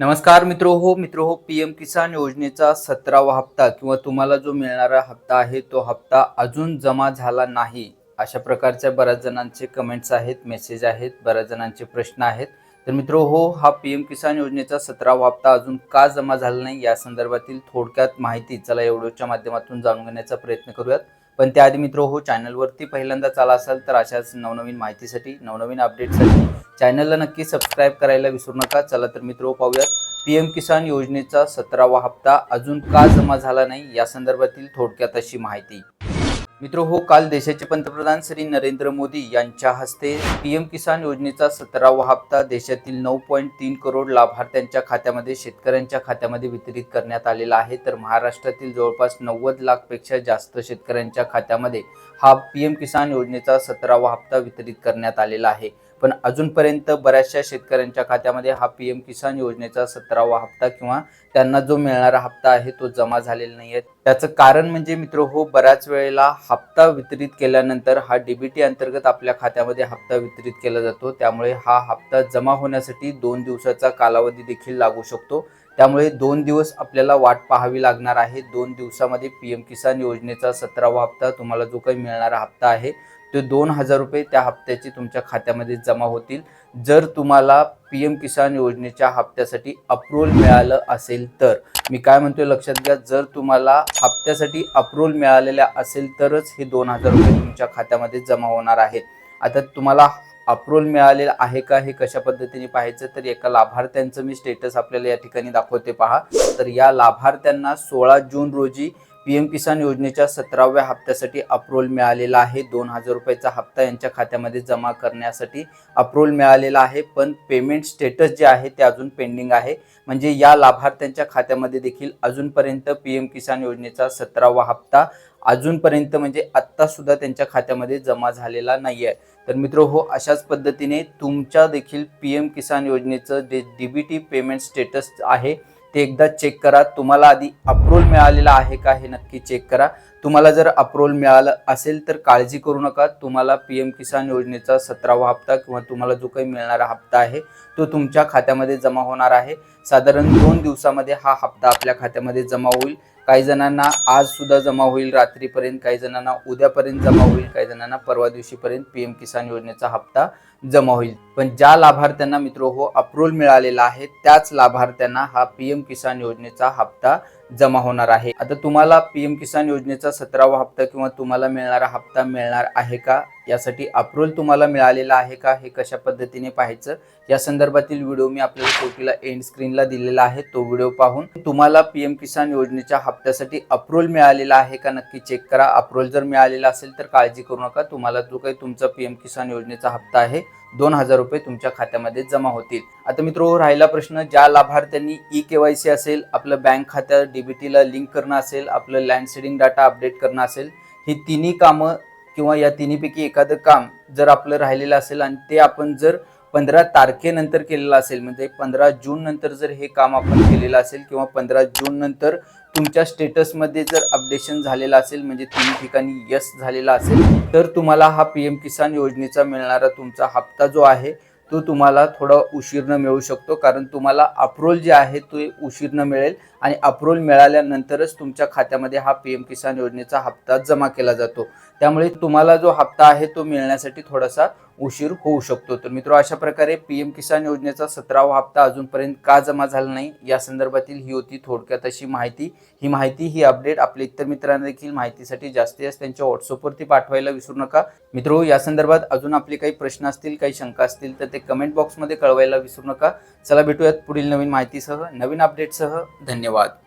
नमस्कार मित्र हो मित्र हो पी एम किसान योजनेचा सतरावा हप्ता किंवा तुम्हाला जो मिळणारा हप्ता आहे तो हप्ता अजून जमा झाला नाही. अशा प्रकारच्या बऱ्याच जणांचे कमेंट्स आहेत मेसेज आहेत बऱ्याच जणांचे प्रश्न आहेत. तर मित्र हो हा पी एम किसान योजनेचा सतरावा हप्ता अजून का जमा झाला नाही या संदर्भातील थोडक्यात माहिती चला एवढ्याच्या माध्यमातून जाणून घेण्याचा प्रयत्न करूयात. पण त्याआधी मित्रो हो चॅनलवरती पहिल्यांदा चाला असाल तर अशाच नवनवीन माहितीसाठी नवनवीन अपडेटसाठी चॅनलला नक्की सबस्क्राईब करायला विसरू नका. चला तर मित्र पाहूयात. पी एम किसान योजनेचा सतरावा हप्ता अजून का जमा झाला नाही? या संदर्भातील थोडक्यात अशी माहिती. मित्र हो काल देशाचे पंतप्रधान श्री नरेंद्र मोदी यांच्या हस्ते पी एम किसान योजनेचा सतरावा हप्ता देशातील नऊ पॉईंट तीन करोड लाभार्थ्यांच्या खात्यामध्ये शेतकऱ्यांच्या खात्यामध्ये वितरित करण्यात आलेला आहे. तर महाराष्ट्रातील जवळपास नव्वद लाखपेक्षा जास्त शेतकऱ्यांच्या खात्यामध्ये हा पी एम किसान योजनेचा सतरावा हप्ता वितरित करण्यात आलेला आहे. पण अजूनपर्यंत बऱ्याचशा शेतकऱ्यांच्या खात्यामध्ये हा पी एम किसान योजनेचा सतरावा हप्ता किंवा त्यांना जो मिळणारा हप्ता आहे तो जमा झालेला नाही आहे त्याचं कारण म्हणजे मित्र हो बऱ्याच वेळेला हप्ता वितरित केल्यानंतर हा डीबीटी अंतर्गत आपल्या खात्यामध्ये हप्ता वितरित केला जातो. त्यामुळे हा हप्ता जमा होण्यासाठी दोन दिवसाचा कालावधी देखील लागू शकतो. त्यामुळे दोन दिवस आपल्याला वाट पाहावी लागणार आहे. दोन दिवसामध्ये पी एम किसान योजनेचा सतरावा हप्ता तुम्हाला जो काही मिळणारा हप्ता आहे ते दोन हजार रुपये त्या हप्त्याची तुमच्या खात्यामध्ये जमा होतील. जर तुम्हाला पी एम किसान योजनेच्या हप्त्यासाठी अप्रूव्हल मिळालं असेल तर. मी काय म्हणतोय लक्षात घ्या जर तुम्हाला हप्त्यासाठी अप्रूव्हल मिळालेल्या असेल तरच हे दोन हजार रुपये तुमच्या खात्यामध्ये जमा होणार आहेत. आता तुम्हाला अप्रूव्हल मिळालेलं आहे का हे कशा पद्धतीने पाहायचं? तर एका लाभार्थ्यांचं मी स्टेटस आपल्याला या ठिकाणी दाखवते पहा. तर या लाभार्थ्यांना सोळा जून रोजी पी एम किसान योजनेच्या सतराव्या हप्त्यासाठी अप्रूव्हल मिळालेला आहे. दोन हजार रुपयाचा हप्ता यांच्या खात्यामध्ये जमा करण्यासाठी अप्रूव्हल मिळालेला आहे. पण पेमेंट स्टेटस जे आहे ते अजून पेंडिंग आहे. म्हणजे या लाभार्थ्यांच्या खात्यामध्ये देखील अजूनपर्यंत पी एम किसान योजनेचा सतरावा हप्ता अजूनपर्यंत म्हणजे आत्तासुद्धा त्यांच्या खात्यामध्ये जमा झालेला नाही आहे तर मित्र हो अशाच पद्धतीने तुमच्या देखील पी एम किसान योजनेचं जे D B T payment status आहे ते एकदा चेक करा. तुम्हाला आधी अप्रूव्हल मिळालेला आहे का हे नक्की चेक करा. तुम्हाला जर अप्रूव्हल मिळालं असेल तर काळजी करू नका. तुम्हाला पी एम किसान योजनेचा सतरावा हप्ता किंवा तुम्हाला जो काही मिळणारा हप्ता आहे तो तुमच्या खात्यामध्ये जमा होणार आहे. साधारण दोन दिवसामध्ये हा हप्ता आपल्या खात्यामध्ये जमा होईल. काही जणांना आज सुद्धा जमा होईल रात्रीपर्यंत. काही जणांना उद्यापर्यंत जमा होईल काही जणांना परवा दिवशीपर्यंत पी एम किसान योजनेचा हप्ता जमा होईल. पण ज्या लाभार्थ्यांना मित्र हो अप्रूव्हल मिळालेला आहे त्याच लाभार्थ्यांना हा पी एम किसान योजनेचा हप्ता जमा होणार आहे. आता तुम्हाला पीएम किसान योजनेचा सतरावा हप्ता किंवा तुम्हाला मिळणारा हप्ता मिळणार आहे का? यासाठी अप्रूव्हल तुम्हाला मिळालेला आहे का? हे कशा पद्धतीने पाहायचं? या संदर्भातील व्हिडिओ मी आपल्याला कोटीला एंड स्क्रीनला दिलेला आहे. तो व्हिडिओ पाहून तुम्हाला पीएम किसान योजनेच्या हप्त्यासाठी अप्रूव्हल मिळालेला आहे का नक्की चेक करा. अप्रूव्हल जर मिळालेला असेल तर काळजी करू नका. तुम्हाला जो काही तुमचा पीएम किसान योजनेचा हप्ता आहे दोन हजार रुपये तुमच्या खात्यामध्ये जमा होतील. आता मित्र राहिला प्रश्न ज्या लाभार्थ्यांनी ई के वाय सी असेल आपलं बँक खात्यात डीबीटीला लिंक करणं असेल आपलं लँड सेडिंग डाटा अपडेट करणं असेल ही तिन्ही कामं किंवा या तिन्हीपैकी एखादं काम जर आपलं राहिलेलं असेल आणि ते आपण जर पंधरा तारखेनंतर केलेलं असेल म्हणजे पंधरा जून नंतर जर हे काम आपण केलेलं असेल किंवा पंधरा जून नंतर तुमच्या स्टेटसमध्ये जर अपडेशन झालेलं असेल म्हणजे तीन ठिकाणी यस झालेला असेल तर तुम्हाला हा पी एम किसान योजनेचा मिळणारा तुमचा हप्ता जो आहे तो तुम्हाला थोडा उशीरनं मिळू शकतो. कारण तुम्हाला अप्रोल जे आहे ते उशीरनं मिळेल आणि अप्रोल मिळाल्यानंतरच तुमच्या खात्यामध्ये हा पी एम किसान योजनेचा हप्ता जमा केला जातो. त्यामुळे तुम्हाला जो हप्ता आहे तो मिळण्यासाठी थोडासा उशीर होऊ शकतो. तर मित्र अशा प्रकारे पी एम किसान योजनेचा सतरावा हप्ता अजूनपर्यंत का जमा झाला नाही या संदर्भातील ही होती थोडक्यात अशी माहिती. ही माहिती ही अपडेट आपल्या इतर मित्रांना देखील माहितीसाठी जास्तीत जास्त त्यांच्या व्हॉट्सअपवरती पाठवायला विसरू नका. मित्रो या संदर्भात अजून आपले काही प्रश्न असतील काही शंका असतील तर ते कमेंट बॉक्समध्ये कळवायला विसरू नका. चला भेटूयात पुढील नवीन माहितीसह नवीन अपडेटसह धन्यवाद.